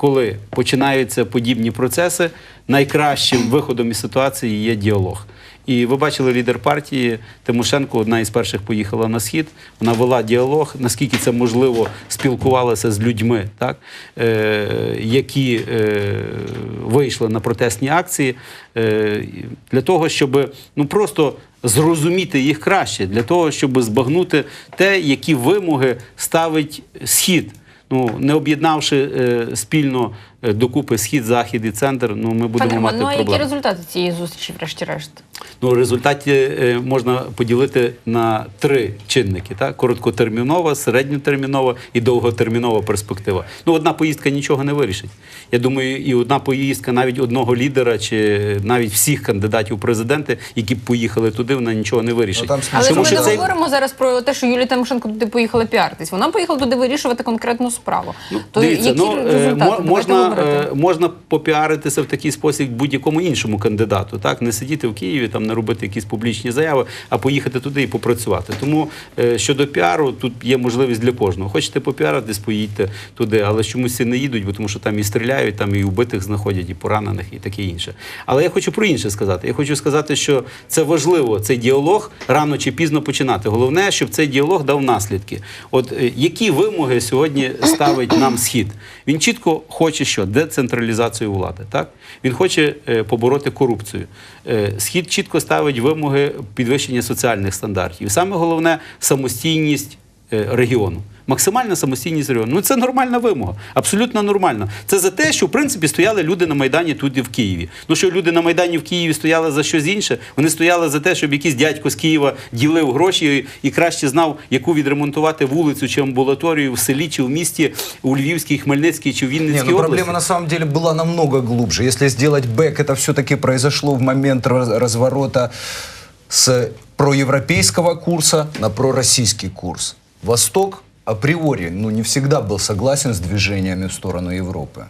коли починаються подібні процеси, найкращим виходом із ситуації є діалог. І ви бачили лідер партії Тимошенко, одна із перших поїхала на схід. Вона вела діалог, наскільки це можливо, спілкувалася з людьми, так, е, які е, вийшли на протестні акції, е, для того, щоб ну, просто зрозуміти їх краще, для того, щоб збагнути те, які вимоги ставить схід. Ну, не об'єднавши е, спільно докупи схід, захід і центр, ну ми будемо Пане мати ну а які результати цієї зустрічі, врешті-решт? Ну, в результаті е, можна поділити на три чинники: так? короткотермінова, середньотермінова і довготермінова перспектива. Ну, одна поїздка нічого не вирішить. Я думаю, і одна поїздка навіть одного лідера, чи навіть всіх кандидатів у президенти, які б поїхали туди, вона нічого не вирішить. Ну, там Але ж Тому ми не цей- говоримо зараз про те, що Юлія Тимошенко туди поїхала піаритись. Вона поїхала туди вирішувати конкретну справу. То Дивіться, які ну, е, результати? мо- Давайте можна, е, можна попіаритися в такий спосіб будь-якому іншому кандидату, так не сидіти в Києві, там не робити якісь публічні заяви, а поїхати туди і попрацювати. Тому е, щодо піару, тут є можливість для кожного. Хочете попіаритись, поїдьте туди, але чомусь всі не їдуть, бо тому що там і стріляють, там і вбитих знаходять, і поранених, і таке інше. Але я хочу про інше сказати. Я хочу сказати, що це важливо, цей діалог рано чи пізно починати. Головне, щоб цей діалог дав наслідки. От е, які вимоги сьогодні ставить нам схід? Він чітко хоче що децентралізацію влади. Так він хоче е, побороти корупцію. Е, Схід чітко ставить вимоги підвищення соціальних стандартів. Саме головне самостійність регіону. Максимальна самостійність регіону. Ну це нормальна вимога, абсолютно нормальна. Це за те, що в принципі стояли люди на майдані тут і в Києві. Ну що люди на майдані в Києві стояли за щось інше. Вони стояли за те, щоб якийсь дядько з Києва ділив гроші і краще знав, яку відремонтувати вулицю чи амбулаторію в селі, чи в місті, у Львівській, Хмельницькій чи в Не, Вінницькій ну області. проблема на самом деле была намного глубже. Если сделать бэк, это все-таки произошло в момент раз- разворота с проевропейского курса на пророссийский курс. Восток априори ну, не всегда был согласен с движениями в сторону Европы.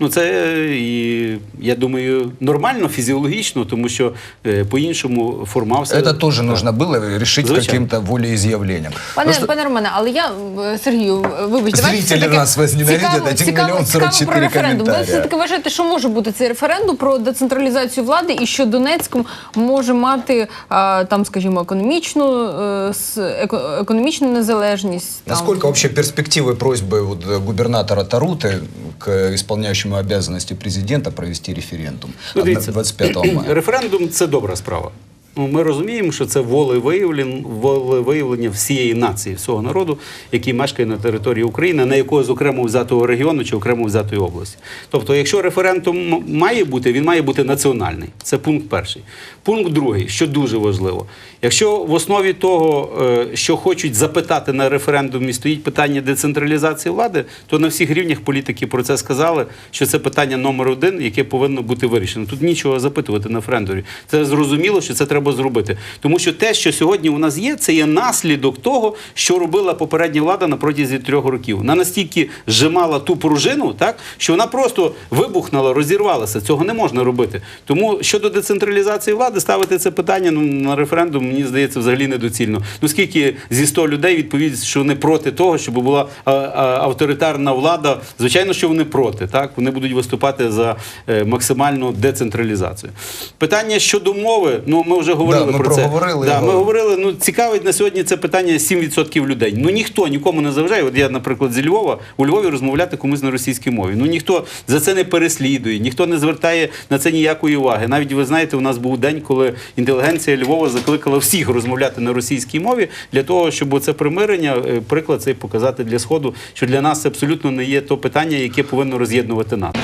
Ну, це е, і я думаю нормально, фізіологічно, тому що е, по-іншому формався. Это тоже нужно было решить Звучало. каким-то волеизъявлением. Пане, Ну что- пане Романе, але я е, Сергію, е, вибач, давайте Зрителі все-таки нас возненавидять, цікаво- 1 цікаво- мільйон цікаво 44 про референдум. Ви коментаря. все таки вважаєте, що може бути цей референдум про децентралізацію влади, і що Донецьк може мати а, там, скажімо, економічну е, с- еко- економічну незалежність. Там. Насколько вообще перспективы просьбы вот, э, губернатора Таруты к виконуючому исполняющему обязанности президента провести референдум Ну, от 25 мая? Референдум це добра справа. Ну, ми розуміємо, що це волевиявлення, всієї нації, всього народу, який мешкає на території України, на якого з окремо взятого регіону чи окремо взятої області. Тобто, якщо референдум має бути, він має бути національний. Це пункт перший. Пункт другий, що дуже важливо. Якщо в основі того, е, що хочуть запитати на референдумі, стоїть питання децентралізації влади, то на всіх рівнях політики про це сказали, що це питання номер один, яке повинно бути вирішено. Тут нічого запитувати на референдумі. Це зрозуміло, що це треба зробити. Тому що те, що сьогодні у нас є, це є наслідок того, що робила попередня влада на протязі трьох років. Вона настільки зжимала ту пружину, так що вона просто вибухнула, розірвалася. Цього не можна робити. Тому щодо децентралізації влади, ставити це питання ну, на референдум, мені здається, взагалі недоцільно. Ну скільки зі 100 людей відповість, що вони проти того, щоб була а, а, авторитарна влада, звичайно, що вони проти. Так вони будуть виступати за е, максимальну децентралізацію. Питання щодо мови, ну ми вже говорили Да, ми про це. Да, його. ми говорили, ну цікавить на сьогодні це питання 7% людей. Ну ніхто нікому не заважає. От я, наприклад, зі Львова у Львові розмовляти комусь на російській мові. Ну ніхто за це не переслідує, ніхто не звертає на це ніякої уваги. Навіть ви знаєте, у нас був день, коли інтелігенція Львова закликала всіх розмовляти на російській мові для того, щоб це примирення, е, приклад цей показати для сходу, що для нас абсолютно не є то питання, яке повинно роз'єднувати НАТО.